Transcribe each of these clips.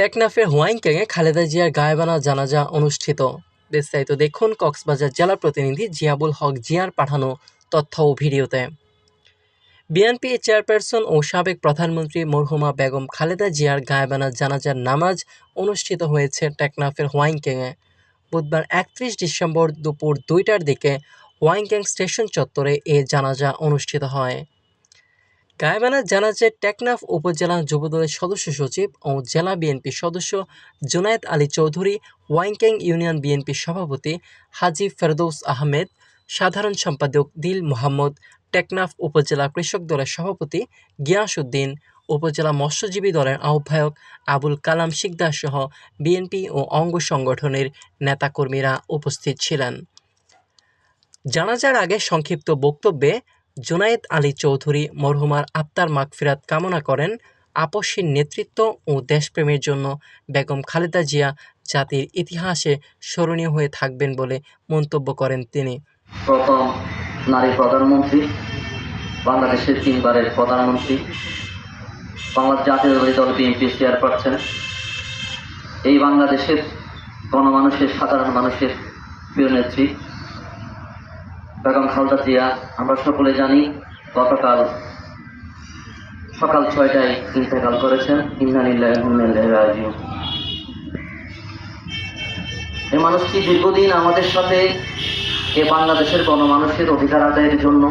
টেকনাফের হোয়াইংক্যাংয়ে খালেদা জিয়ার গায়েবানা জানাজা অনুষ্ঠিত। বিস্তারিত দেখুন কক্সবাজার জেলা প্রতিনিধি জিয়াবুল হক জিয়ার পাঠানো তথ্য ও ভিডিওতে। বিএনপি চেয়ারপারসন ও সাবেক প্রধানমন্ত্রী মরহুমা বেগম খালেদা জিয়ার গায়েবানা জানাজার নামাজ অনুষ্ঠিত হয়েছে টেকনাফের হোয়াইংক্যাংয়ে বুধবার একত্রিশ ডিসেম্বর দুপুর দুইটার দিকে হোয়াইংক্যাং স্টেশন চত্বরে এ জানাজা অনুষ্ঠিত হয়। গায়েবানা জানাজায় টেকনাফ উপজেলা যুবদলের সদস্য সচিব ও জেলা বিএনপি সদস্য জুনায়েদ আলী চৌধুরী ওয়াইংক্যাং ইউনিয়ন বিএনপি সভাপতি হাজি ফেরদৌস আহমেদ, সাধারণ সম্পাদক দিল মোহাম্মদ, টেকনাফ উপজেলা কৃষক দলের সভাপতি গিয়াসউদ্দিন, উপজেলা মৎস্যজীবী দলের আহ্বায়ক আবুল কালাম শিকদার সহ বিএনপি ও অঙ্গ সংগঠনের নেতাকর্মীরা উপস্থিত ছিলেন। জানাজার আগে সংক্ষিপ্ত বক্তব্যে জুনায়েদ আলী চৌধুরী, মরহুমার আত্মার মাগফিরাত কামনা করেন আপসীর নেতৃত্ব ও দেশপ্রেমের জন্য বেগম খালেদা জিয়া জাতির ইতিহাসে স্মরণীয় হয়ে থাকবেন বলে মন্তব্য করেন তিনি। প্রথম নারী প্রধানমন্ত্রী, বাংলাদেশের তিনবারের প্রধানমন্ত্রী বাংলাদেশ জাতীয়তাবাদী দল বিএনপি চেয়ারপারসন। এই বাংলাদেশের গণমানুষের, সাধারণ মানুষের প্রিয় নেত্রী। বেগম খালদা জিয়া, আমরা সকলে জানি গতকাল সকাল ছয়টায় ইন্তেকাল করেছেন। ইন্নানিল্লাহ রাজিউ এই মানুষটি দীর্ঘদিন আমাদের সাথে এ বাংলাদেশের গণমানুষের অধিকার আদায়ের জন্য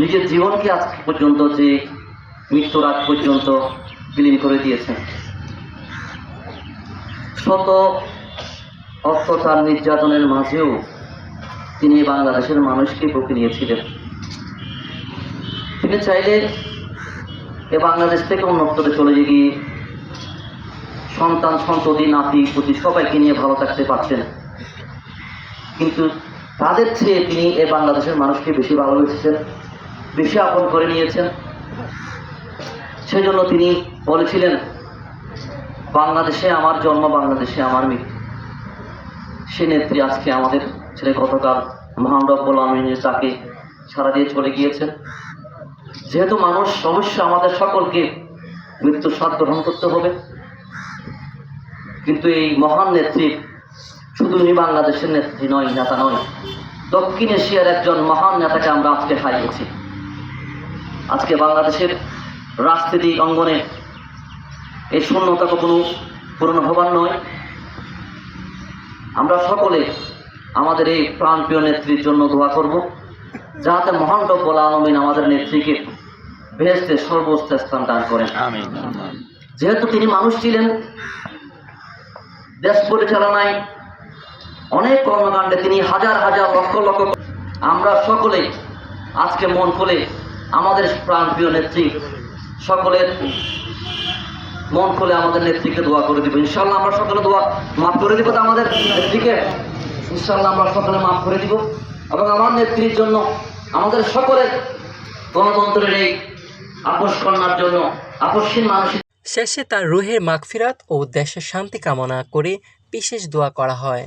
নিজের জীবনকে আজ পর্যন্ত যে মৃত্যুর আগ পর্যন্ত বিলীন করে দিয়েছেন। শত অত্যাচার নির্যাতনের মাঝেও তিনি বাংলাদেশের মানুষকে বুকে নিয়েছিলেন। তিনি চাইলে এ বাংলাদেশ থেকে অন্যত্রে চলে গিয়ে সন্তান, সন্ততি, নাতি, পুতি সবাইকে নিয়ে ভালো থাকতে পারতেন। কিন্তু তাদের চেয়ে তিনি এ বাংলাদেশের মানুষকে বেশি ভালোবেসেছেন, বেশি আপন করে নিয়েছেন। সেজন্য তিনি বলেছিলেন, বাংলাদেশে আমার জন্ম, বাংলাদেশে আমার মৃত্যু। সে নেত্রী আজকে আমাদের ছেলে গতকাল মহান রব্বুল আলমিনের তাকে সারা দিয়ে চলে গিয়েছেন। যেহেতু মানুষ অবশ্য আমাদের সকলকে মৃত্যুর স্বাদ গ্রহণ করতে হবে। কিন্তু এই মহান নেত্রী শুধু উনি বাংলাদেশের নেত্রী নয়, নেতা নয়। দক্ষিণ এশিয়ার একজন মহান নেতাকে আমরা আজকে হারিয়েছি। আজকে বাংলাদেশের রাজনীতি অঙ্গনে এই শূন্যতা কখনো পূরণ হবার নয়। আমরা সকলে আমাদের এই প্রাণপ্রিয় নেত্রীর জন্য দোয়া করব। যাতে মহান রব্বুল আলমিন আমাদের নেত্রীকে ভেস্তে সর্বোচ্চ স্থান দান করেন। যেহেতু তিনি মানুষ ছিলেন দেশ পরিচালনায় অনেক কর্মকাণ্ডে তিনি হাজার হাজার লক্ষ লক্ষ আমরা সকলে আজকে মন খুলে আমাদের প্রাণপ্রিয় নেত্রী সকলের মন খুলে আমাদের নেত্রীকে দোয়া করে দিব। ইনশাল্লাহ আমরা সকলে দোয়া মাফ করে দিব তো আমাদের নেত্রীকে। ইনশাল্লাহ আমরা সকলে মাফ করে দিব এবং আমার নেত্রীর জন্য, আমাদের সকলের গণতন্ত্রের এই আপোষ কন্যার জন্য আপসহীন মানসিক শেষে তার রুহের মাগফিরাত ও দেশের শান্তি কামনা করে বিশেষ দোয়া করা হয়।